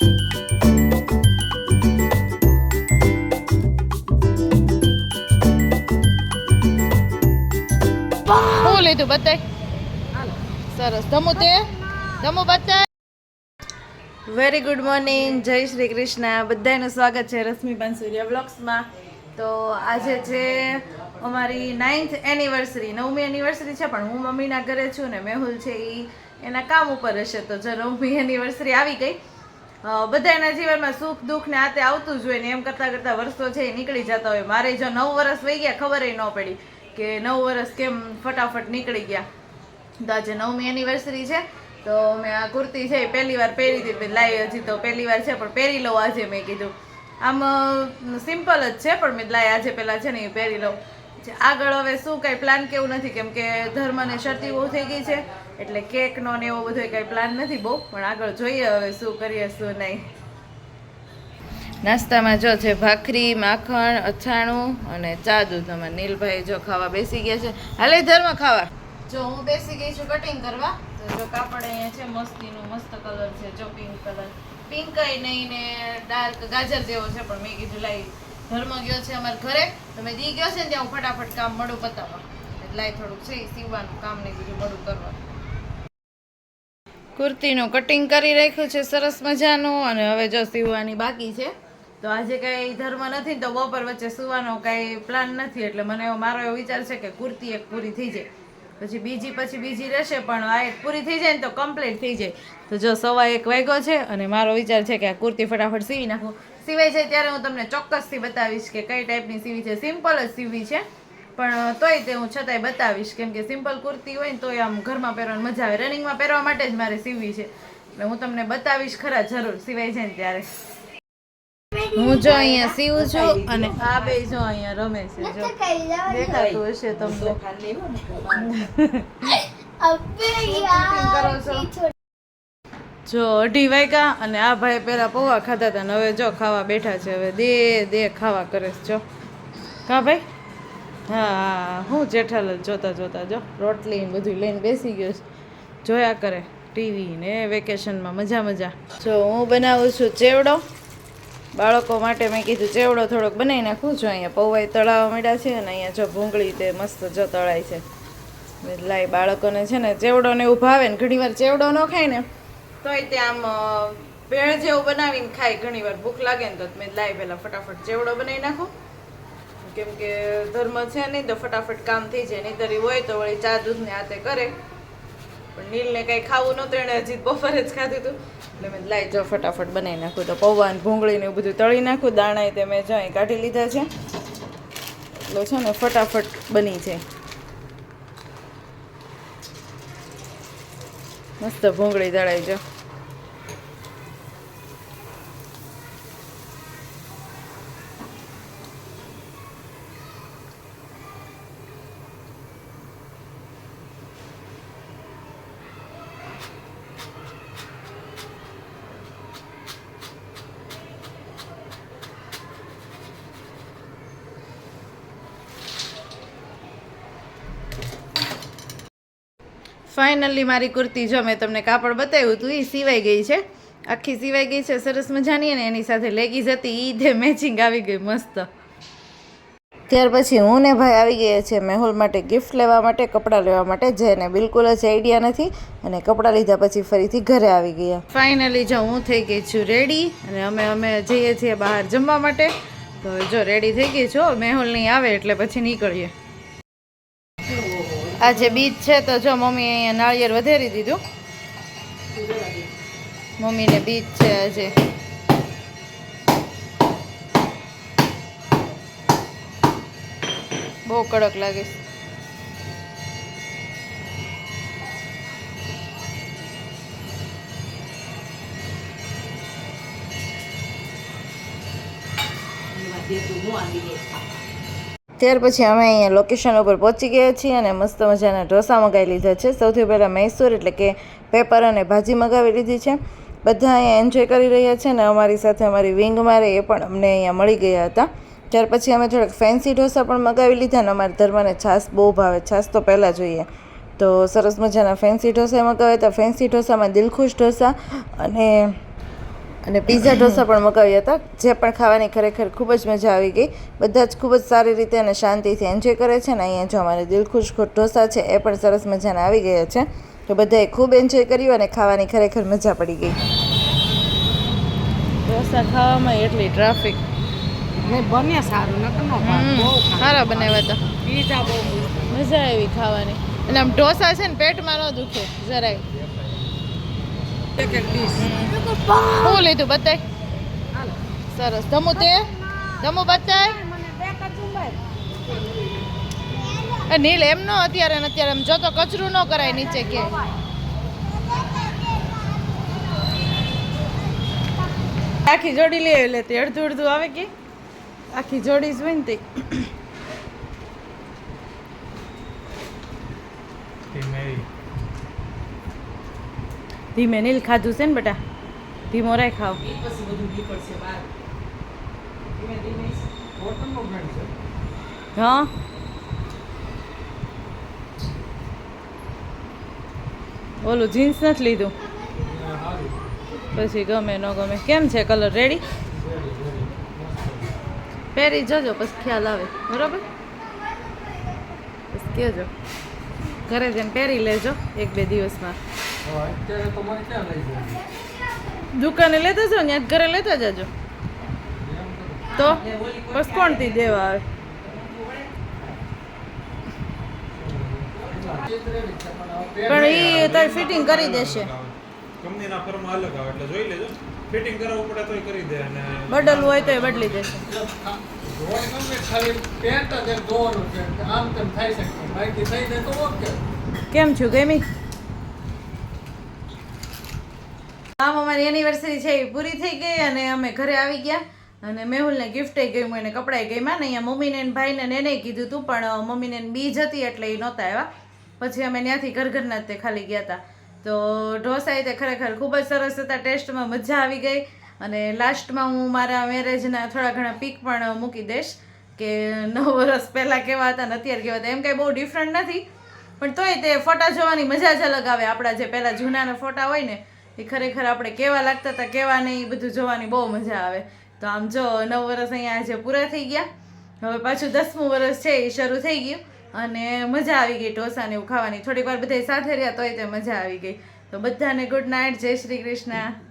શું લીધું બતાય સરસ. ધમુ તે? ધમુ બતાય વેરી ગુડ મોર્નિંગ જય શ્રી કૃષ્ણ. બધાનું સ્વાગત છે રશ્મિબેન સૂર્ય બ્લોગ્સમાં. તો આજે છે અમારી નાઇન્થ એનિવર્સરી નવમી એનિવર્સરી છે, પણ હું મમ્મીના ઘરે છું ને મેહુલ છે એ એના કામ ઉપર હશે. તો જો નવમી એનિવર્સરી આવી ગઈ. બધાના જીવનમાં સુખ દુઃખ ને આતે આવતું જ હોય ને એમ કરતા કરતા વર્ષો છે એ નીકળી જતા હોય. મારે જો નવ વર્ષ વહી ગયા, ખબર ન પડી કે નવ વર્ષ કેમ ફટાફટ નીકળી ગયા. તો આજે નવમી એનિવર્સરી છે, તો મેં આ કુર્તી છે એ પહેલી વાર પહેરી હતી. લાવી હજી તો પહેલી વાર છે, પણ પહેરી લઉં આજે મેં કીધું. આમ સિમ્પલ જ છે, પણ મેં લાય આજે પહેલાં છે ને એ પહેરી લઉં. જે આગળ હવે શું કઈ પ્લાન કેવું નથી? કેમ કે ધર્મને શરતી બહુ થઈ ગઈ છે. એટલે કેકનો ને એવો બધો કઈ પ્લાન નથી બહુ. પણ આગળ જોઈએ હવે શું કરીએ, શું નહીં. નાસ્તામાં જો છે ભાખરી, માખણ, અથાણું અને ચા દૂધ અમારા નીલભાઈ જો ખાવા બેસી ગયા છે. હાલે ધર્મ ખાવા. જો હું બેસી ગઈ છું કટિંગ કરવા, તો જો કાપડ અહીંયા છે, મસ્તીનું મસ્ત કલર છે, જો પિંક કલર પિંક નહીં ને ડાર્ક ગાજર જેવો છે, પણ મેં કીધું લાઈ, ધર્મ ગયો છે અમારા ઘરે. તો મેં દી ગયો છે ને ત્યાં હું ફટાફટ કામ મળું પતાવવા એટલે થોડુંક છે, સીવવાનું કામ ને બીજું મળું કરવાનું. કુર્તીનું કટિંગ કરી રાખ્યું છે, સરસ મજાનું, અને હવે જો સીવવાની બાકી છે. તો આજે કાંઈ ધર્મ નથી તો બપોર વચ્ચે સુવાનો કાંઈ પ્લાન નથી, એટલે મને મારો એવો વિચાર છે કે કુર્તી એક પૂરી થઈ જાય. પછી બીજી પછી બીજી રહેશે, પણ આ એક પૂરી થઈ જાય ને તો કમ્પ્લીટ થઈ જાય. તો જો સવા એક વાગ્યો છે, અને મારો વિચાર છે કે આ કુર્તી ફટાફટ સીવી નાખું. સિવાય છે ત્યારે હું તમને ચોક્કસથી બતાવીશ કે કઈ ટાઈપની સીવી છે. સિમ્પલ જ સીવી છે પણ તોય તે હું છતાંય બતાવીશ. કેમ કે સિમ્પલ કુર્તી હોય ને તોય આમ ઘરમાં પહેરવાની મજા આવે. રનિંગમાં પહેરવા માટે જ મારે સીવી છે. એટલે હું તમને બતાવીશ ખરા જરૂર. સિવાય છે ને ત્યારે. હું જો અહીંયા સીવું છું અને આ બે જો અહીંયા રમે છે જો. દેખાતું હશે તમને. જો અઢી વાગ્યા અને આ ભાઈ પહેલાં પૌવા ખાતા હતા ને હવે જો ખાવા બેઠા છે, હવે દે દે ખાવા કરે છે, જો. કા ભાઈ? હા હા જેઠાલાલ જોતા જોતા જો, રોટલી ને બધું લઈને બેસી ગયો છે. જોયા કરે ટીવી ને વેકેશનમાં મજા મજા. જો હું બનાવું છું ચેવડો? બાળકો માટે મેં કીધું ચેવડો થોડોક બનાવી નાખું. છું અહીંયા પૌવાઈ તળાવવા માંડ્યા છે અને અહીંયા જો ભૂંગળી તે મસ્ત જો તળાય છે. મેં બાળકોને છે ને ચેવડો ને એવું ભાવે ને ઘણીવાર ચેવડો ન ખાય ને તોય તે આમ ભેળ જેવું બનાવીને ખાય. ઘણીવાર ભૂખ લાગે ને તો મેં લાવી પહેલાં ફટાફટ જેવડો બનાવી નાખું. કેમ કે ધર્મ છે નહીં તો ફટાફટ કામ થઈ જાય. નહીં તરી હોય તો વળી ચા દૂધને હાથે કરે. પણ નીલને કાંઈ ખાવું નહોતું, એણે હજી બપોરે જ ખાધું હતું. એટલે મેં લાઈ જો ફટાફટ બનાવી નાખું. તો પૌવા ભૂંગળીને ભૂંગળી એવું બધું તળી નાખું. દાણાએ તે મેં જો કાઢી લીધા છે. એટલે છે ને, ફટાફટ બની જાય. મસ્ત ભૂંગળી દળાઈ જો. ફાઇનલી મારી કુર્તી જો મેં તમને કાપડ બતાવ્યું હતું એ સિવાઈ ગઈ છે. આખી સિવાઈ ગઈ છે, સરસ મજાની અને એની સાથે લેગીઝ હતી એ તે મેચિંગ આવી ગઈ મસ્ત. ત્યાર પછી હું ને ભાઈ આવી ગયા છે મેહુલ માટે ગિફ્ટ લેવા માટે, કપડાં લેવા માટે, જેને બિલકુલ જ આઈડિયા નથી. અને કપડાં લીધા પછી ફરીથી ઘરે આવી ગયા. ફાઇનલી જો હું થઈ ગઈ છું રેડી અને અમે અમે જઈએ છીએ બહાર જમવા માટે. તો જો રેડી થઈ ગઈ છું, મેહુલ નહીં આવે એટલે પછી નીકળીએ. આજે બીજ છે, તો જો મમ્મી અહીંયા નાળિયેર વધેરી દીધું. મમ્મીને બીજ છે આજે. બહુ કડક લાગે છે. ત્યાર પછી અમે અહીંયા લોકેશન ઉપર પહોંચી ગયા છીએ અને મસ્ત મજાના ઢોસા મગાવી લીધા છે. સૌથી પહેલાં મૈસૂર એટલે કે પેપર અને ભાજી મગાવી લીધી છે. બધા અહીંયા એન્જોય કરી રહ્યા છે અને અમારી સાથે અમારી વિંગ મારે એ પણ અમને અહીંયા મળી ગયા હતા. ત્યાર પછી અમે થોડાક ફેન્સી ઢોસા પણ મગાવી લીધા અને અમારા ધર્મને છાશ બહુ ભાવે. છાશ તો પહેલાં જોઈએ. તો સરસ મજાના ફેન્સી ઢોસા મગાવ્યા હતા. ફેન્સી ઢોસામાં દિલખુશ ઢોસા અને અને પીઝા ઢોસા પણ મગાવ્યા હતા. જે પણ ખાવાની ખરેખર ખૂબ જ મજા આવી ગઈ. બધા જ ખૂબ જ સારી રીતે અને શાંતિથી એન્જોય કરે છે અને અહીંયા જો અમારે દિલખુશ ઢોસા છે એ પણ સરસ મજાના આવી ગયા છે. તો બધાએ ખૂબ એન્જોય કર્યું અને ખાવાની ખરેખર મજા પડી ગઈ. ઢોસા ખાવામાં એટલી ટ્રાફિક નહીં બને સારું સારા બનાવ્યા હતા. પીઝા બહુ મજા આવી ખાવાની. અને આમ ઢોસા છે ને પેટમાં ન દુખે જરાય. શું લીધું બતાય? સરસ. ધમુ તે? ધમુ બતાય? નીલ એમ નો અત્યારે અત્યારે જો તો કચરું ન કરાય નીચે કે. આખી જોડી લઈ આવી લેતી અડધું અડધું આવે કે? આખી જોડી જ ને તે. ધીમે નીલ ખાધું છે ને બેટા. ધીમો રાય ખાવ. હા. ઓલું જીન્સ નથી લીધું? પછી ગમે ન ગમે. કેમ છે કલર? રેડી પહેરી જજો પછી ખ્યાલ આવે. બરાબર? પછી કહેજો. ઘરે જેમ પહેરી લેજો એક બે દિવસમાં. દુકાને લેતા જાઓ ત્યાં ઘરે લેતા જાજો. તો? બસ કોણથી દેવા આવે? પણ એ તો ફિટિંગ કરી દેશે. કંપનીના ફર્મ અલગ આવે એટલે જોઈ લેજો. ફિટિંગ કરાવવું પડે તોય કરી દે અને બદલવું હોય તો બદલી દેશે. ધોવાની ગમે ખાલી પેન્ટ જ દોર આમ તેમ થઈ શકે બાકી થઈ જાય તો ઓકે. કેમ છું ગમી? આમ અમારી એનિવર્સરી છે એ પૂરી થઈ ગઈ અને અમે ઘરે આવી ગયા. અને મેહુલને ગિફ્ટ ગયું એને કપડાએ ગમ્યા ને અહીંયા મમ્મીને ભાઈને એને કીધું તું, પણ મમ્મીને બીજ હતી એટલે એ નહોતા આવ્યા. પછી અમે ત્યાંથી ઘર ઘરના તે ખાલી ગયા હતા તો ઢોસા તે ખરેખર ખૂબ જ સરસ હતા, ટેસ્ટમાં મજા આવી ગઈ. અને લાસ્ટમાં હું મારા મેરેજના થોડા ઘણા પીક પણ મૂકી દઈશ કે નવ વર્ષ પહેલાં કેવા હતા ને અત્યારે કેવા હતા. એમ કાંઈ બહુ ડિફરન્ટ નથી. પણ તોય તે ફોટા જોવાની મજા જ અલગ આવે. આપણા જે પહેલાં જૂનાના ફોટા હોય ને એ ખરેખર આપણે કેવા લાગતા હતા, કેવા નહીં બધું જોવાની બહુ મજા આવે. તો આમ જો, નવ વર્ષ અહીંયા આજે પૂરા થઈ ગયા. હવે પાછું દસમું વર્ષ છે, એ શરૂ થઈ ગયું. અને મજા આવી ગઈ ઢોસાને એવું ખાવાની. થોડીક વાર બધા સાથે રહ્યા તોય તે મજા આવી ગઈ. તો બધાને ગુડ નાઇટ જય શ્રી કૃષ્ણ.